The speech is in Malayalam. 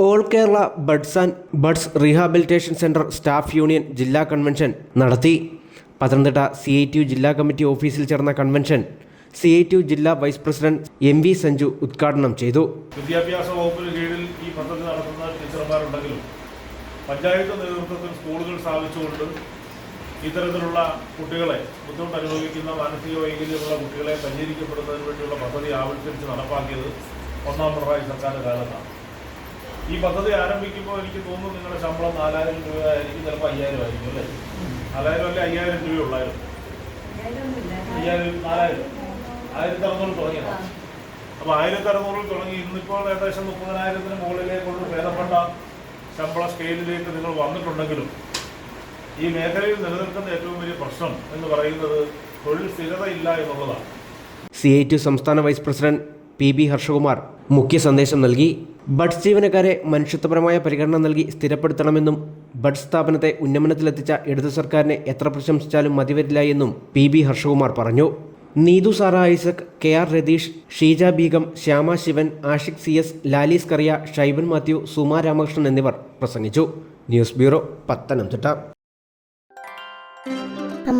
All Kerala buds and buds rehabilitation centre staff union ജില്ലാ കൺവെൻഷൻ നടത്തി. Pathanamthitta C I T U ജില്ലാ കമ്മിറ്റി ഓഫീസിൽ ചേർന്ന convention C I T U ജില്ലാ vice president M V Sanju ഉദ്ഘാടനം ചെയ്തു. വിദ്യാഭ്യാസ വകുപ്പിന് കീഴിൽ ഈ പദ്ധതി നടത്തുന്ന ടീച്ചർമാരുണ്ടെങ്കിലും പഞ്ചായത്ത് നേതൃത്വത്തിൽ സ്കൂളുകൾ സ്ഥാപിച്ചുകൊണ്ട് ഇത്തരത്തിലുള്ള കുട്ടികളെ ബുദ്ധിമുട്ട് അനുഭവിക്കുന്ന മാനസിക വൈകല്യമുള്ള കുട്ടികളെ പരിഹരിക്കപ്പെടുന്നതിന് വേണ്ടിയുള്ള പദ്ധതി ആവിഷ്കരിച്ച് നടപ്പാക്കിയത് ഒന്നാം പിണറായി സർക്കാരിന്റെ കാലത്താണ്. ഈ പദ്ധതി ആരംഭിക്കുമ്പോൾ എനിക്ക് തോന്നുന്നു നിങ്ങളുടെ ശമ്പളം നാലായിരം രൂപ ആയിരിക്കും ചിലപ്പോൾ അയ്യായിരം ആയിരിക്കും അല്ലേ? നാലായിരം അല്ലെ അയ്യായിരം രൂപ ഉള്ളായിരുന്നു? അയ്യായിരം നാലായിരം. ആയിരത്തി അറുന്നൂറ് തുടങ്ങിയതാണ് അപ്പോൾ ആയിരത്തി അറുന്നൂറിൽ തുടങ്ങി. ഇന്നിപ്പോൾ ഏകദേശം മുപ്പതിനായിരത്തിന് മുകളിലേക്കുള്ള ഭേദപ്പെട്ട ശമ്പള സ്കെയിലിലേക്ക് നിങ്ങൾ വന്നിട്ടുണ്ടെങ്കിലും ഈ മേഖലയിൽ നിലനിൽക്കുന്ന ഏറ്റവും വലിയ പ്രശ്നം എന്ന് പറയുന്നത് തൊഴിൽ സ്ഥിരതയില്ല എന്നുള്ളതാണ്. സി ഐ ടി സംസ്ഥാന vice president P B Harshakumar മുഖ്യ സന്ദേശം നൽകി. ബഡ്സ് ജീവനക്കാരെ മനുഷ്യത്വപരമായ പരിഗണന നൽകി സ്ഥിരപ്പെടുത്തണമെന്നും ബഡ്സ് സ്ഥാപനത്തെ ഉന്നമനത്തിലെത്തിച്ച ഇടതു സർക്കാരിനെ എത്ര പ്രശംസിച്ചാലും മതിവരില്ല എന്നും പി ബി ഹർഷകുമാർ പറഞ്ഞു. Neethu Sara Isaac K R Ratheesh Sheeja Beegum Shyama Sivan Ashiq C S Lalees Kariya Shaiban Mathew Suma Ramakrishnan എന്നിവർ പ്രസംഗിച്ചു. News bureau Pathanamthitta.